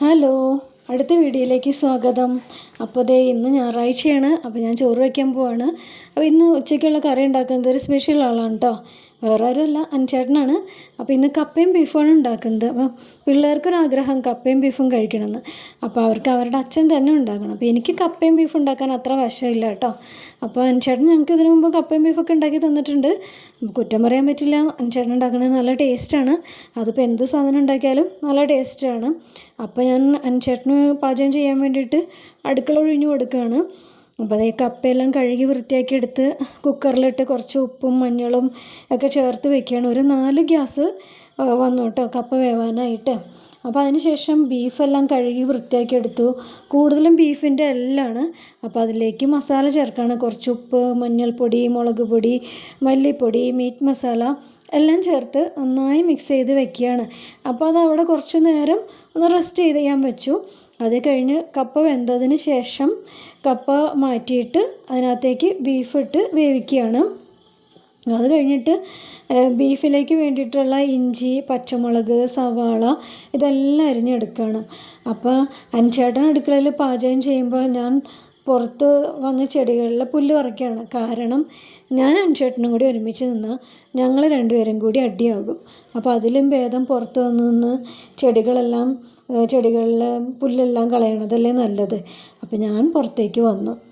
Hello അടുത്ത വീഡിയോയിലേക്ക് സ്വാഗതം. അപ്പോൾ അതേ ഇന്ന് ഞായറാഴ്ചയാണ് അപ്പോൾ ഞാൻ ചോറ് വയ്ക്കാൻ പോവാണ്. അപ്പോൾ ഇന്ന് ഉച്ചയ്ക്കുള്ള കറി ഉണ്ടാക്കുന്നത് ഒരു സ്പെഷ്യൽ ആളാണ് കേട്ടോ വേറെ ആരുമല്ല അഞ്ചേട്ടനാണ് അപ്പോൾ ഇന്ന് കപ്പയും ബീഫുമാണ് ഉണ്ടാക്കുന്നത്. അപ്പോൾ പിള്ളേർക്കൊരാഗ്രഹം കപ്പയും ബീഫും കഴിക്കണമെന്ന്. അപ്പോൾ അവർക്ക് അവരുടെ അച്ഛൻ തന്നെ ഉണ്ടാക്കണം. അപ്പോൾ എനിക്ക് കപ്പയും ബീഫ് ഉണ്ടാക്കാൻ അത്ര വശമില്ല കേട്ടോ അപ്പോൾ അഞ്ചേട്ടൻ ഞങ്ങൾക്ക് ഇതിനു മുമ്പ് കപ്പയും ബീഫൊക്കെ ഉണ്ടാക്കി തന്നിട്ടുണ്ട്. കുറ്റം പറയാൻ പറ്റില്ല അഞ്ചേട്ടൻ ഉണ്ടാക്കുന്നത് നല്ല ടേസ്റ്റാണ് അതിപ്പോൾ എന്ത് സാധനം ഉണ്ടാക്കിയാലും നല്ല ടേസ്റ്റാണ് അപ്പോൾ ഞാൻ അഞ്ചേട്ടന് പാചകം ചെയ്യാൻ വേണ്ടിയിട്ട് അടുക്കള ഒഴിഞ്ഞു കൊടുക്കുകയാണ്. അപ്പോൾ അതേ കപ്പയെല്ലാം കഴുകി വൃത്തിയാക്കി എടുത്ത് കുക്കറിലിട്ട് കുറച്ച് ഉപ്പും മഞ്ഞളും ഒക്കെ ചേർത്ത് വെക്കുകയാണ്. ഒരു നാല് ഗ്യാസ് വന്നു കേട്ടോ കപ്പ വേവാനായിട്ട്. അപ്പോൾ അതിനുശേഷം ബീഫെല്ലാം കഴുകി വൃത്തിയാക്കി എടുത്തു. കൂടുതലും ബീഫിന്റെ എല്ലാമാണ് അപ്പോൾ അതിലേക്ക് മസാല ചേർക്കുകയാണ് കുറച്ച് ഉപ്പ് മഞ്ഞൾപ്പൊടി മുളക് പൊടി മല്ലിപ്പൊടി മീറ്റ് മസാല എല്ലാം ചേർത്ത് നന്നായി മിക്സ് ചെയ്ത് വെക്കുകയാണ്. അപ്പോൾ അത് അവിടെ കുറച്ച് നേരം ഒന്ന് റെസ്റ്റ് ചെയ്ത് ഞാൻ വെച്ചു. അത് കഴിഞ്ഞ് കപ്പ വെന്തതിന് ശേഷം കപ്പ മാറ്റിയിട്ട് അതിനകത്തേക്ക് ബീഫ് ഇട്ട് വേവിക്കുകയാണ്. അത് കഴിഞ്ഞിട്ട് ബീഫിലേക്ക് വേണ്ടിയിട്ടുള്ള ഇഞ്ചി പച്ചമുളക് സവാള ഇതെല്ലാം അരിഞ്ഞെടുക്കുകയാണ്. അപ്പോൾ അഞ്ചേട്ടൻ അടുക്കളയിൽ പാചകം ചെയ്യുമ്പോൾ ഞാൻ പുറത്ത് വന്ന് ചെടികളിൽ പുല്ല് പറിക്കുകയാണ്. കാരണം ഞാൻ അഞ്ചേട്ടനും കൂടി ഒരുമിച്ച് നിന്നാൽ ഞങ്ങൾ രണ്ടുപേരും കൂടി അടിയാകും. അപ്പോൾ അതിലും ഭേദം പുറത്ത് വന്ന് നിന്ന് ചെടികളെല്ലാം ചെടികളിലെ പുല്ലെല്ലാം കളയണതല്ലേ നല്ലത്. അപ്പോൾ ഞാൻ പുറത്തേക്ക് വന്നു.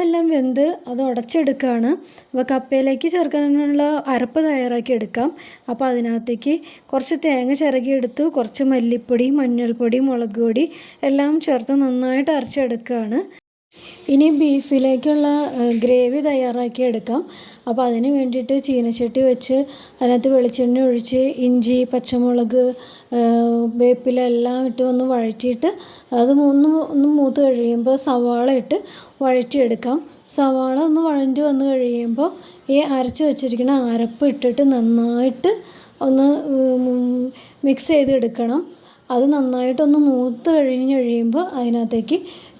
കപ്പയെല്ലാം വെന്ത് അത് ഉടച്ചെടുക്കുകയാണ്. അപ്പോൾ കപ്പയിലേക്ക് ചേർക്കാനുള്ള അരപ്പ് തയ്യാറാക്കി എടുക്കാം. അപ്പോൾ അതിനകത്തേക്ക് കുറച്ച് തേങ്ങ ചിറകിയെടുത്ത് കുറച്ച് മല്ലിപ്പൊടി മഞ്ഞൾപ്പൊടി മുളക് പൊടി എല്ലാം ചേർത്ത് നന്നായിട്ട് അരച്ചെടുക്കുകയാണ്. ഇനി ബീഫിലേക്കുള്ള ഗ്രേവി തയ്യാറാക്കി എടുക്കാം. അപ്പോൾ അതിന് വേണ്ടിയിട്ട് ചീനച്ചട്ടി വെച്ച് അതിനകത്ത് വെളിച്ചെണ്ണ ഒഴിച്ച് ഇഞ്ചി പച്ചമുളക് വേപ്പില എല്ലാം ഇട്ട് ഒന്ന് വഴറ്റിയിട്ട് അത് മൂന്ന് ഒന്ന് മൂത്ത് കഴിയുമ്പോൾ സവാള ഇട്ട് വഴറ്റിയെടുക്കാം. സവാള ഒന്ന് വഴഞ്ഞ് വന്ന് കഴിയുമ്പോൾ ഈ അരച്ച് വെച്ചിരിക്കുന്ന അരപ്പ് ഇട്ടിട്ട് നന്നായിട്ട് ഒന്ന് മിക്സ് ചെയ്തെടുക്കണം. അത് നന്നായിട്ടൊന്ന് മൂത്ത് കഴിഞ്ഞ് കഴിയുമ്പോൾ അതിനകത്തേക്ക്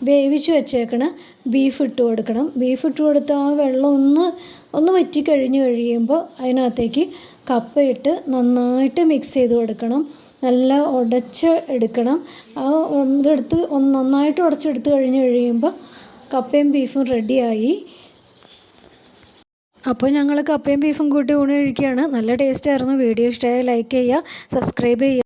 വേവിച്ച് വെച്ചേക്കണ ബീഫ് ഇട്ട് കൊടുക്കണം. ബീഫ് ഇട്ട് കൊടുത്ത് ആ വെള്ളം ഒന്ന് ഒന്ന് വറ്റി കഴിഞ്ഞ് കഴിയുമ്പോൾ അതിനകത്തേക്ക് കപ്പയിട്ട് നന്നായിട്ട് മിക്സ് ചെയ്ത് കൊടുക്കണം. നല്ല ഉടച്ച് എടുക്കണം. ആ ഇതെടുത്ത് നന്നായിട്ട് ഉടച്ചെടുത്ത് കഴിഞ്ഞ് കഴിയുമ്പോൾ കപ്പയും ബീഫും റെഡിയായി അപ്പോൾ ഞങ്ങൾ കപ്പയും ബീഫും കൂട്ടി ഊണ് കഴിക്കുകയാണ്. നല്ല ടേസ്റ്റായിരുന്നു വീഡിയോ ഇഷ്ടമായ ലൈക്ക് ചെയ്യുക സബ്സ്ക്രൈബ് ചെയ്യുക.